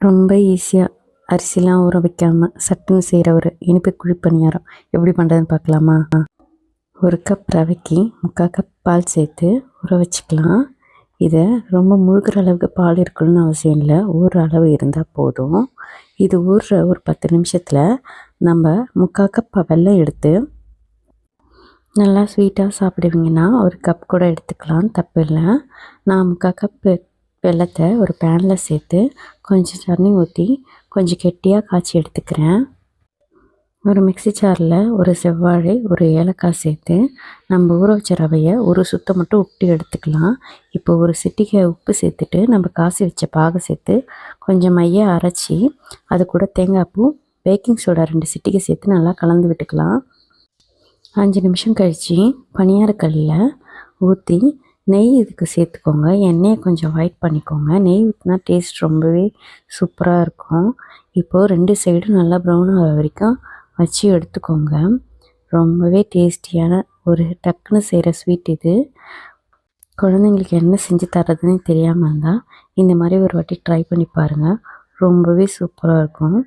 ரொம்ப ஈஸியாக அரிசிலாம் ஊற வைக்காமல் சட்டுன்னு செய்கிற ஒரு இனிப்பு குழி பணியாரம் எப்படி பண்ணுறதுன்னு பார்க்கலாமா? ஒரு கப் ரவைக்கு முக்கால் கப் பால் சேர்த்து ஊற வச்சுக்கலாம். இதை ரொம்ப முழுகிற அளவுக்கு பால் இருக்கணும்னு அவசியம் இல்லை. ஊற அளவு இருந்தால் போதும். இது ஊறுற ஒரு பத்து நிமிஷத்தில் நம்ம முக்கால் கப் வெள்ளம் எடுத்து நல்லா ஸ்வீட்டாக சாப்பிடுவீங்கன்னா ஒரு கப் கூட எடுத்துக்கலாம். தப்பு இல்லை. நான் முக்கால் கப்பு வெள்ளத்தை ஒரு பேனில் சேர்த்து கொஞ்சம் தண்ணி ஊற்றி கொஞ்சம் கெட்டியாக காய்ச்சி எடுத்துக்கிறேன். ஒரு மிக்ஸி ஜாரில் ஒரு செவ்வாழை ஒரு ஏலக்காய் சேர்த்து நம்ம ஊற வச்ச ரவையை ஒரு சுத்தம் மட்டும் உப்பி எடுத்துக்கலாம். இப்போ ஒரு சிட்டிகை உப்பு சேர்த்துட்டு நம்ம காசி வச்ச பாகை சேர்த்து கொஞ்சம் மைய அரைச்சி அது கூட தேங்காய் பூ பேக்கிங் சோடா ரெண்டு சிட்டிகை சேர்த்து நல்லா கலந்து விட்டுக்கலாம். அஞ்சு நிமிஷம் கழித்து பனியாரக்கல்லில் ஊற்றி நெய் இதுக்கு சேர்த்துக்கோங்க. எண்ணெயை கொஞ்சம் ஒயிட் பண்ணிக்கோங்க. நெய் ஊற்றினா டேஸ்ட் ரொம்பவே சூப்பராக இருக்கும். இப்போது ரெண்டு சைடும் நல்லா ப்ரௌன் ஆகிற வரைக்கும் வச்சு எடுத்துக்கோங்க. ரொம்பவே டேஸ்டியான ஒரு டக்குன்னு செய்கிற ஸ்வீட் இது. குழந்தைங்களுக்கு என்ன செஞ்சு தர்றதுன்னு தெரியாமல் இருந்தால் இந்த மாதிரி ஒரு வாட்டி ட்ரை பண்ணி பாருங்கள் ரொம்பவே சூப்பராக இருக்கும்.